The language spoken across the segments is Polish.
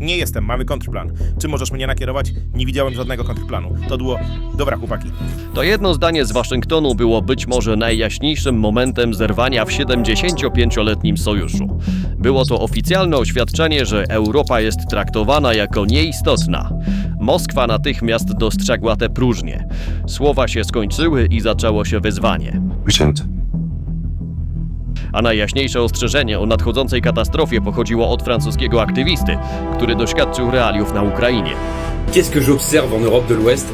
Nie jestem, mamy kontrplan. Czy możesz mnie nakierować? Nie widziałem żadnego kontrplanu. To było... Dobra, chłopaki. To jedno zdanie z Waszyngtonu było być może najjaśniejszym momentem zerwania w 75-letnim sojuszu. Było to oficjalne oświadczenie, że Europa jest traktowana jako nieistotna. Moskwa natychmiast dostrzegła te próżnie. Słowa się skończyły i zaczęło się wyzwanie. Wycięte. A najjaśniejsze ostrzeżenie o nadchodzącej katastrofie pochodziło od francuskiego aktywisty, który doświadczył realiów na Ukrainie. Qu'est-ce que j'observe en Europe de l'Ouest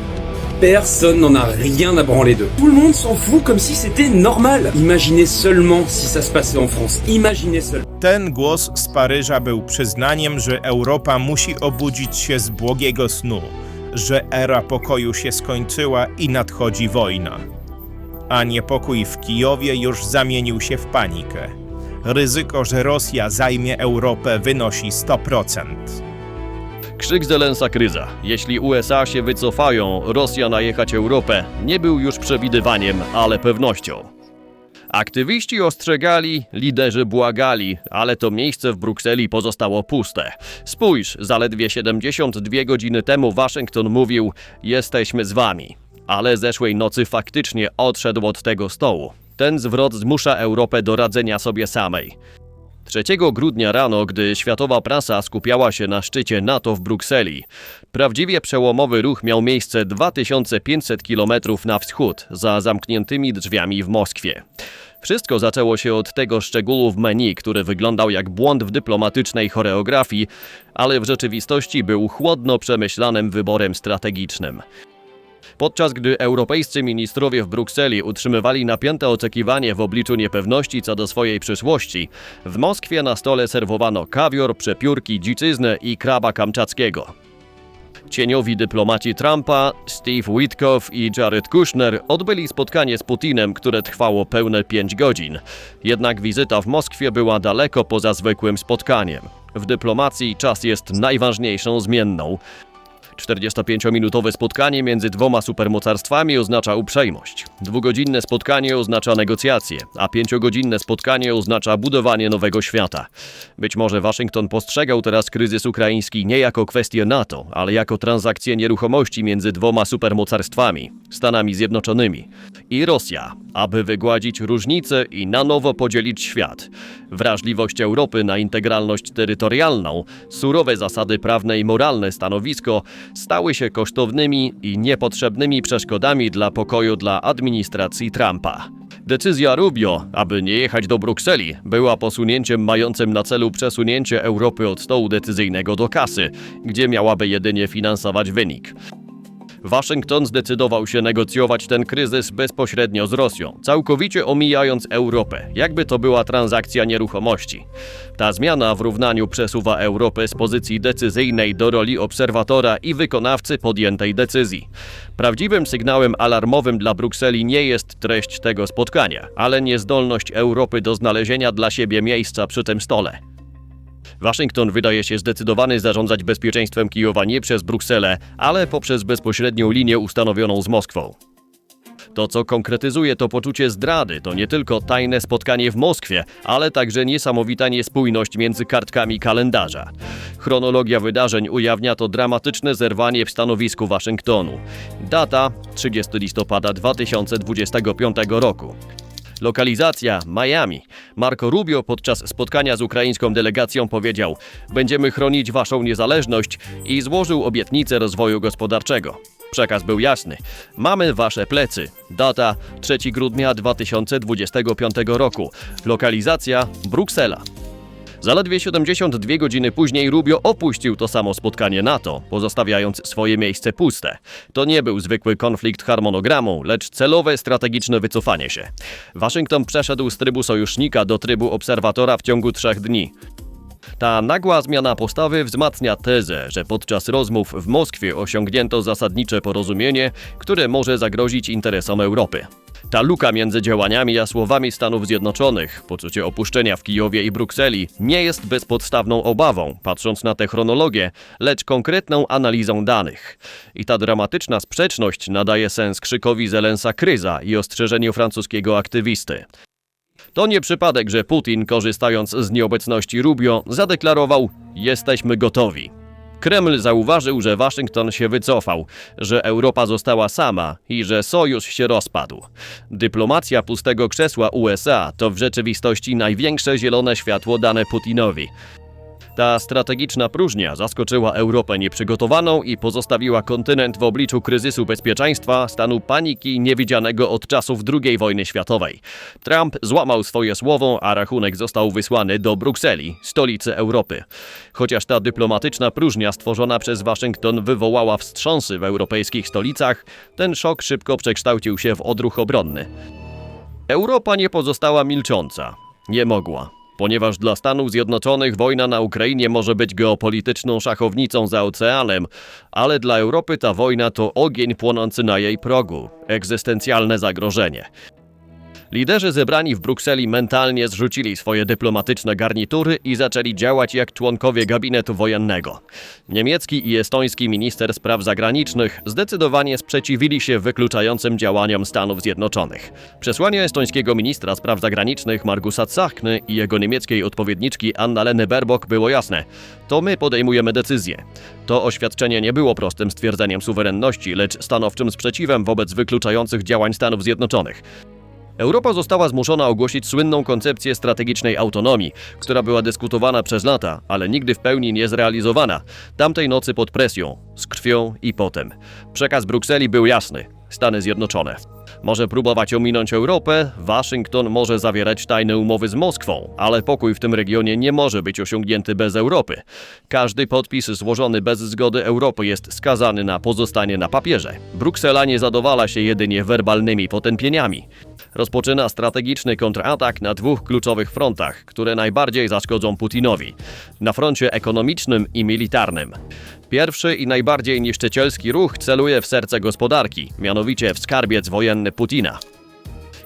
Personne n'en a rien à branler d'eux. Tout le monde s'en fout comme si c'était normal. Imaginez seulement si ça se passait en France. Imaginez seulement. Ten głos z Paryża był przyznaniem, że Europa musi obudzić się z błogiego snu, że era pokoju się skończyła i nadchodzi wojna. A niepokój w Kijowie już zamienił się w panikę. Ryzyko, że Rosja zajmie Europę, wynosi 100%. Krzyk Zelensa Kryza. Jeśli USA się wycofają, Rosja najechać Europę nie był już przewidywaniem, ale pewnością. Aktywiści ostrzegali, liderzy błagali, ale to miejsce w Brukseli pozostało puste. Spójrz, zaledwie 72 godziny temu Waszyngton mówił: Jesteśmy z wami. Ale zeszłej nocy faktycznie odszedł od tego stołu. Ten zwrot zmusza Europę do radzenia sobie samej. 3 grudnia rano, gdy światowa prasa skupiała się na szczycie NATO w Brukseli, prawdziwie przełomowy ruch miał miejsce 2500 km na wschód, za zamkniętymi drzwiami w Moskwie. Wszystko zaczęło się od tego szczegółu w menu, który wyglądał jak błąd w dyplomatycznej choreografii, ale w rzeczywistości był chłodno przemyślanym wyborem strategicznym. Podczas gdy europejscy ministrowie w Brukseli utrzymywali napięte oczekiwanie w obliczu niepewności co do swojej przyszłości, w Moskwie na stole serwowano kawior, przepiórki, dziczyznę i kraba kamczackiego. Cieniowi dyplomaci Trumpa, Steve Witkoff i Jared Kushner odbyli spotkanie z Putinem, które trwało pełne 5 godzin. Jednak wizyta w Moskwie była daleko poza zwykłym spotkaniem. W dyplomacji czas jest najważniejszą zmienną. 45-minutowe spotkanie między dwoma supermocarstwami oznacza uprzejmość. Dwugodzinne spotkanie oznacza negocjacje, a pięciogodzinne spotkanie oznacza budowanie nowego świata. Być może Waszyngton postrzegał teraz kryzys ukraiński nie jako kwestię NATO, ale jako transakcję nieruchomości między dwoma supermocarstwami Stanami Zjednoczonymi i Rosja, aby wygładzić różnice i na nowo podzielić świat. Wrażliwość Europy na integralność terytorialną, surowe zasady prawne i moralne stanowisko stały się kosztownymi i niepotrzebnymi przeszkodami dla pokoju dla administracji Trumpa. Decyzja Rubio, aby nie jechać do Brukseli, była posunięciem mającym na celu przesunięcie Europy od stołu decyzyjnego do kasy, gdzie miałaby jedynie finansować wynik. Waszyngton zdecydował się negocjować ten kryzys bezpośrednio z Rosją, całkowicie omijając Europę, jakby to była transakcja nieruchomości. Ta zmiana w równaniu przesuwa Europę z pozycji decyzyjnej do roli obserwatora i wykonawcy podjętej decyzji. Prawdziwym sygnałem alarmowym dla Brukseli nie jest treść tego spotkania, ale niezdolność Europy do znalezienia dla siebie miejsca przy tym stole. Waszyngton wydaje się zdecydowany zarządzać bezpieczeństwem Kijowa nie przez Brukselę, ale poprzez bezpośrednią linię ustanowioną z Moskwą. To, co konkretyzuje to poczucie zdrady, to nie tylko tajne spotkanie w Moskwie, ale także niesamowita niespójność między kartkami kalendarza. Chronologia wydarzeń ujawnia to dramatyczne zerwanie w stanowisku Waszyngtonu. Data 30 listopada 2025 roku. Lokalizacja Miami. Marco Rubio podczas spotkania z ukraińską delegacją powiedział: Będziemy chronić waszą niezależność i złożył obietnicę rozwoju gospodarczego. Przekaz był jasny. Mamy wasze plecy. Data 3 grudnia 2025 roku. Lokalizacja Bruksela. Zaledwie 72 godziny później Rubio opuścił to samo spotkanie NATO, pozostawiając swoje miejsce puste. To nie był zwykły konflikt harmonogramu, lecz celowe strategiczne wycofanie się. Waszyngton przeszedł z trybu sojusznika do trybu obserwatora w ciągu trzech dni. Ta nagła zmiana postawy wzmacnia tezę, że podczas rozmów w Moskwie osiągnięto zasadnicze porozumienie, które może zagrozić interesom Europy. Ta luka między działaniami a słowami Stanów Zjednoczonych, poczucie opuszczenia w Kijowie i Brukseli, nie jest bezpodstawną obawą, patrząc na tę chronologię, lecz konkretną analizą danych. I ta dramatyczna sprzeczność nadaje sens krzykowi Zelensa Kryza i ostrzeżeniu francuskiego aktywisty. To nie przypadek, że Putin, korzystając z nieobecności Rubio, zadeklarował: Jesteśmy gotowi. Kreml zauważył, że Waszyngton się wycofał, że Europa została sama i że sojusz się rozpadł. Dyplomacja pustego krzesła USA to w rzeczywistości największe zielone światło dane Putinowi. Ta strategiczna próżnia zaskoczyła Europę nieprzygotowaną i pozostawiła kontynent w obliczu kryzysu bezpieczeństwa, stanu paniki niewidzianego od czasów II wojny światowej. Trump złamał swoje słowo, a rachunek został wysłany do Brukseli, stolicy Europy. Chociaż ta dyplomatyczna próżnia stworzona przez Waszyngton wywołała wstrząsy w europejskich stolicach, ten szok szybko przekształcił się w odruch obronny. Europa nie pozostała milcząca. Nie mogła. Ponieważ dla Stanów Zjednoczonych wojna na Ukrainie może być geopolityczną szachownicą za oceanem, ale dla Europy ta wojna to ogień płonący na jej progu, egzystencjalne zagrożenie. Liderzy zebrani w Brukseli mentalnie zrzucili swoje dyplomatyczne garnitury i zaczęli działać jak członkowie gabinetu wojennego. Niemiecki i estoński minister spraw zagranicznych zdecydowanie sprzeciwili się wykluczającym działaniom Stanów Zjednoczonych. Przesłanie estońskiego ministra spraw zagranicznych Margusa Zachny i jego niemieckiej odpowiedniczki Anna-Leny Baerbock było jasne. To my podejmujemy decyzje. To oświadczenie nie było prostym stwierdzeniem suwerenności, lecz stanowczym sprzeciwem wobec wykluczających działań Stanów Zjednoczonych. Europa została zmuszona ogłosić słynną koncepcję strategicznej autonomii, która była dyskutowana przez lata, ale nigdy w pełni nie zrealizowana. Tamtej nocy pod presją, z krwią i potem. Przekaz Brukseli był jasny. Stany Zjednoczone. Może próbować ominąć Europę, Waszyngton może zawierać tajne umowy z Moskwą, ale pokój w tym regionie nie może być osiągnięty bez Europy. Każdy podpis złożony bez zgody Europy jest skazany na pozostanie na papierze. Bruksela nie zadowala się jedynie werbalnymi potępieniami rozpoczyna strategiczny kontratak na dwóch kluczowych frontach, które najbardziej zaszkodzą Putinowi na froncie ekonomicznym i militarnym. Pierwszy i najbardziej niszczycielski ruch celuje w serce gospodarki, mianowicie w skarbiec wojenny Putina.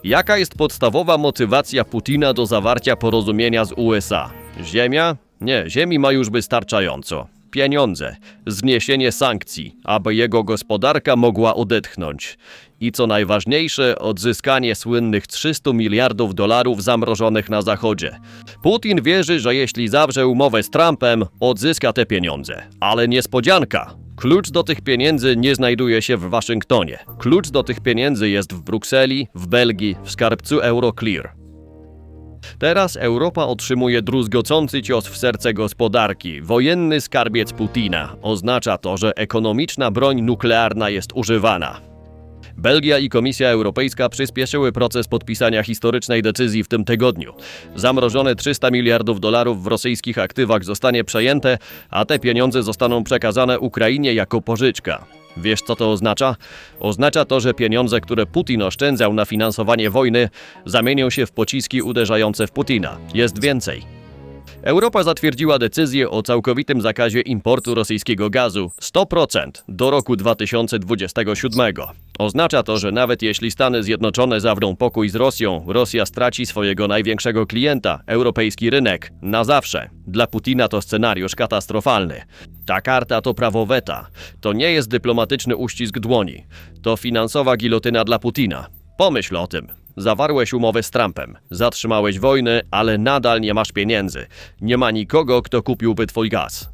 Jaka jest podstawowa motywacja Putina do zawarcia porozumienia z USA? Ziemia? Nie, ziemi ma już wystarczająco. Pieniądze, zniesienie sankcji, aby jego gospodarka mogła odetchnąć. I co najważniejsze, odzyskanie słynnych 300 miliardów dolarów zamrożonych na Zachodzie. Putin wierzy, że jeśli zawrze umowę z Trumpem, odzyska te pieniądze. Ale niespodzianka! Klucz do tych pieniędzy nie znajduje się w Waszyngtonie. Klucz do tych pieniędzy jest w Brukseli, w Belgii, w skarbcu Euroclear. Teraz Europa otrzymuje druzgocący cios w serce gospodarki. Wojenny skarbiec Putina. Oznacza to, że ekonomiczna broń nuklearna jest używana. Belgia i Komisja Europejska przyspieszyły proces podpisania historycznej decyzji w tym tygodniu. Zamrożone 300 miliardów dolarów w rosyjskich aktywach zostanie przejęte, a te pieniądze zostaną przekazane Ukrainie jako pożyczka. Wiesz co to oznacza? Oznacza to, że pieniądze, które Putin oszczędzał na finansowanie wojny, zamienią się w pociski uderzające w Putina. Jest więcej. Europa zatwierdziła decyzję o całkowitym zakazie importu rosyjskiego gazu 100% do roku 2027. Oznacza to, że nawet jeśli Stany Zjednoczone zawrą pokój z Rosją, Rosja straci swojego największego klienta, europejski rynek, na zawsze. Dla Putina to scenariusz katastrofalny. Ta karta to prawo weta. To nie jest dyplomatyczny uścisk dłoni. To finansowa gilotyna dla Putina. Pomyśl o tym. Zawarłeś umowę z Trumpem, zatrzymałeś wojnę, ale nadal nie masz pieniędzy. Nie ma nikogo, kto kupiłby twój gaz.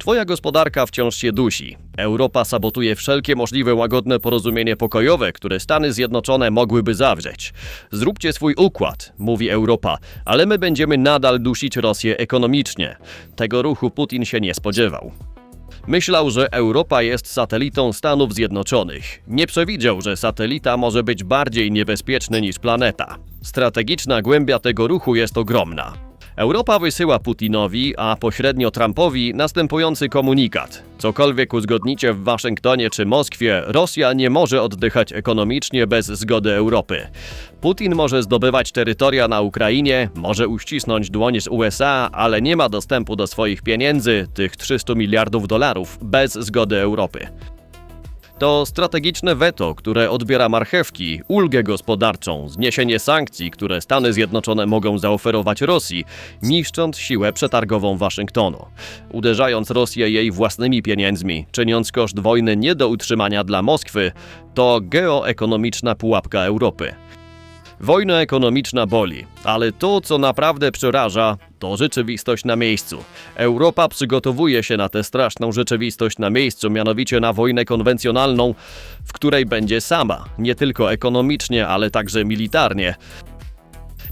Twoja gospodarka wciąż się dusi. Europa sabotuje wszelkie możliwe łagodne porozumienie pokojowe, które Stany Zjednoczone mogłyby zawrzeć. Zróbcie swój układ, mówi Europa, ale my będziemy nadal dusić Rosję ekonomicznie. Tego ruchu Putin się nie spodziewał. Myślał, że Europa jest satelitą Stanów Zjednoczonych. Nie przewidział, że satelita może być bardziej niebezpieczny niż planeta. Strategiczna głębia tego ruchu jest ogromna. Europa wysyła Putinowi, a pośrednio Trumpowi następujący komunikat. Cokolwiek uzgodnicie w Waszyngtonie czy Moskwie, Rosja nie może oddychać ekonomicznie bez zgody Europy. Putin może zdobywać terytoria na Ukrainie, może uścisnąć dłoń z USA, ale nie ma dostępu do swoich pieniędzy, tych 300 miliardów dolarów, bez zgody Europy. To strategiczne weto, które odbiera marchewki, ulgę gospodarczą, zniesienie sankcji, które Stany Zjednoczone mogą zaoferować Rosji, niszcząc siłę przetargową Waszyngtonu, uderzając Rosję jej własnymi pieniędzmi, czyniąc koszt wojny nie do utrzymania dla Moskwy, to geoekonomiczna pułapka Europy. Wojna ekonomiczna boli, ale to, co naprawdę przeraża, to rzeczywistość na miejscu. Europa przygotowuje się na tę straszną rzeczywistość na miejscu, mianowicie na wojnę konwencjonalną, w której będzie sama, nie tylko ekonomicznie, ale także militarnie.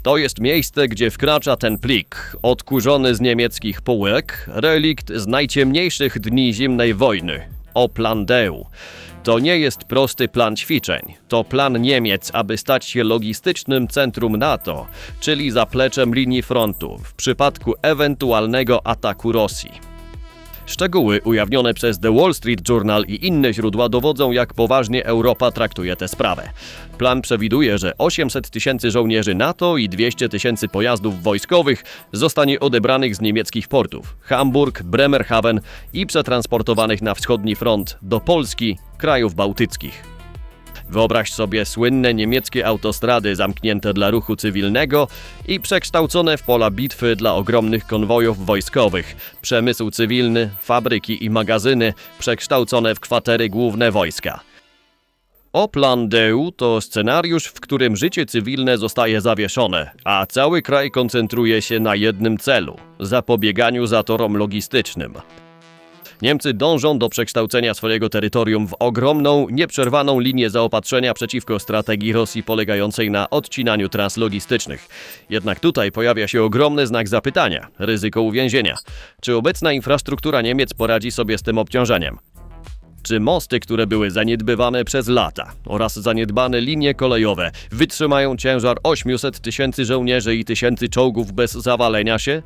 To jest miejsce, gdzie wkracza ten plik, odkurzony z niemieckich półek, relikt z najciemniejszych dni zimnej wojny. O plan Deu. To nie jest prosty plan ćwiczeń. To plan Niemiec, aby stać się logistycznym centrum NATO, czyli zapleczem linii frontu w przypadku ewentualnego ataku Rosji. Szczegóły ujawnione przez The Wall Street Journal i inne źródła dowodzą, jak poważnie Europa traktuje tę sprawę. Plan przewiduje, że 800 tysięcy żołnierzy NATO i 200 tysięcy pojazdów wojskowych zostanie odebranych z niemieckich portów Hamburg, Bremerhaven i przetransportowanych na wschodni front do Polski, krajów bałtyckich. Wyobraź sobie słynne niemieckie autostrady zamknięte dla ruchu cywilnego i przekształcone w pola bitwy dla ogromnych konwojów wojskowych, przemysł cywilny, fabryki i magazyny przekształcone w kwatery główne wojska. O plan Deu to scenariusz, w którym życie cywilne zostaje zawieszone, a cały kraj koncentruje się na jednym celu zapobieganiu zatorom logistycznym. Niemcy dążą do przekształcenia swojego terytorium w ogromną, nieprzerwaną linię zaopatrzenia przeciwko strategii Rosji polegającej na odcinaniu tras logistycznych. Jednak tutaj pojawia się ogromny znak zapytania ryzyko uwięzienia. Czy obecna infrastruktura Niemiec poradzi sobie z tym obciążeniem? Czy mosty, które były zaniedbywane przez lata oraz zaniedbane linie kolejowe wytrzymają ciężar 800 tysięcy żołnierzy i tysięcy czołgów bez zawalenia się?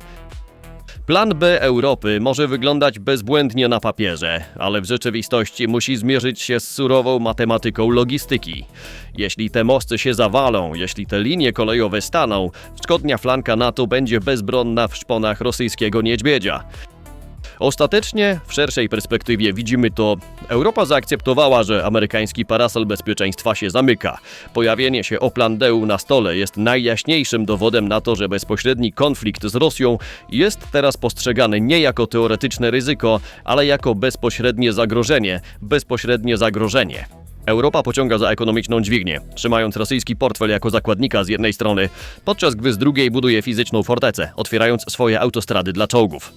Plan B Europy może wyglądać bezbłędnie na papierze, ale w rzeczywistości musi zmierzyć się z surową matematyką logistyki. Jeśli te mosty się zawalą, jeśli te linie kolejowe staną, wschodnia flanka NATO będzie bezbronna w szponach rosyjskiego niedźwiedzia. Ostatecznie, w szerszej perspektywie widzimy to, Europa zaakceptowała, że amerykański parasol bezpieczeństwa się zamyka. Pojawienie się Oplan Deu na stole jest najjaśniejszym dowodem na to, że bezpośredni konflikt z Rosją jest teraz postrzegany nie jako teoretyczne ryzyko, ale jako bezpośrednie zagrożenie, bezpośrednie zagrożenie. Europa pociąga za ekonomiczną dźwignię, trzymając rosyjski portfel jako zakładnika z jednej strony, podczas gdy z drugiej buduje fizyczną fortecę, otwierając swoje autostrady dla czołgów.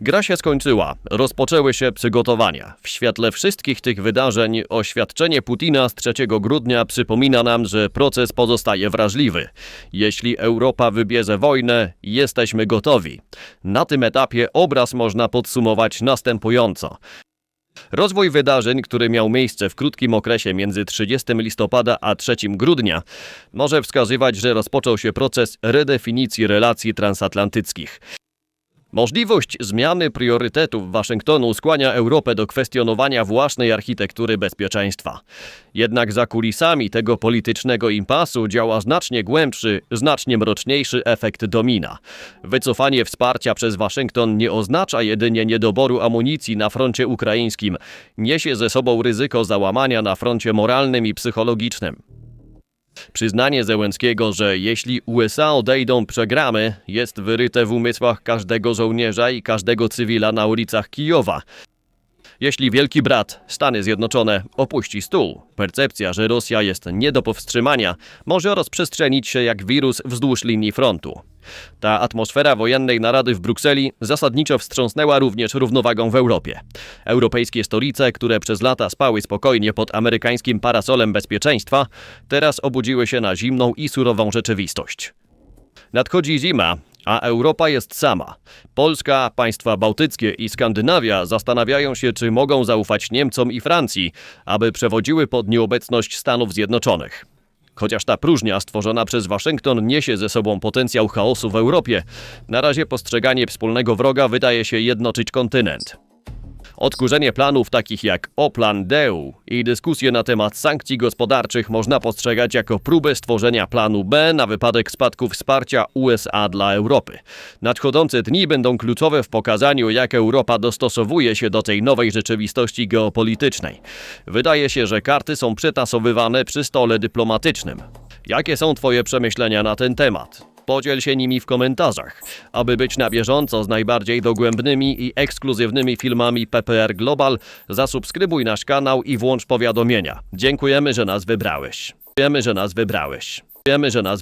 Gra się skończyła, rozpoczęły się przygotowania. W świetle wszystkich tych wydarzeń oświadczenie Putina z 3 grudnia przypomina nam, że proces pozostaje wrażliwy. Jeśli Europa wybierze wojnę, jesteśmy gotowi. Na tym etapie obraz można podsumować następująco. Rozwój wydarzeń, który miał miejsce w krótkim okresie między 30 listopada a 3 grudnia, może wskazywać, że rozpoczął się proces redefinicji relacji transatlantyckich. Możliwość zmiany priorytetów Waszyngtonu skłania Europę do kwestionowania własnej architektury bezpieczeństwa. Jednak za kulisami tego politycznego impasu działa znacznie głębszy, znacznie mroczniejszy efekt domina. Wycofanie wsparcia przez Waszyngton nie oznacza jedynie niedoboru amunicji na froncie ukraińskim, niesie ze sobą ryzyko załamania na froncie moralnym i psychologicznym. Przyznanie Zełenskiego, że jeśli USA odejdą, przegramy, jest wyryte w umysłach każdego żołnierza i każdego cywila na ulicach Kijowa. Jeśli Wielki Brat, Stany Zjednoczone, opuści stół, percepcja, że Rosja jest nie do powstrzymania, może rozprzestrzenić się jak wirus wzdłuż linii frontu. Ta atmosfera wojennej narady w Brukseli zasadniczo wstrząsnęła również równowagą w Europie. Europejskie stolice, które przez lata spały spokojnie pod amerykańskim parasolem bezpieczeństwa, teraz obudziły się na zimną i surową rzeczywistość. Nadchodzi zima, a Europa jest sama. Polska, państwa bałtyckie i Skandynawia zastanawiają się, czy mogą zaufać Niemcom i Francji, aby przewodziły pod nieobecność Stanów Zjednoczonych. Chociaż ta próżnia stworzona przez Waszyngton niesie ze sobą potencjał chaosu w Europie, na razie postrzeganie wspólnego wroga wydaje się jednoczyć kontynent. Odkurzenie planów takich jak Oplan Deu i dyskusje na temat sankcji gospodarczych można postrzegać jako próbę stworzenia planu B na wypadek spadku wsparcia USA dla Europy. Nadchodzące dni będą kluczowe w pokazaniu, jak Europa dostosowuje się do tej nowej rzeczywistości geopolitycznej. Wydaje się, że karty są przetasowywane przy stole dyplomatycznym. Jakie są Twoje przemyślenia na ten temat? Podziel się nimi w komentarzach. Aby być na bieżąco z najbardziej dogłębnymi i ekskluzywnymi filmami PPR Global, zasubskrybuj nasz kanał i włącz powiadomienia. Dziękujemy, że nas wybrałeś. Dziękujemy, że nas wybrałeś. Wiemy, że nas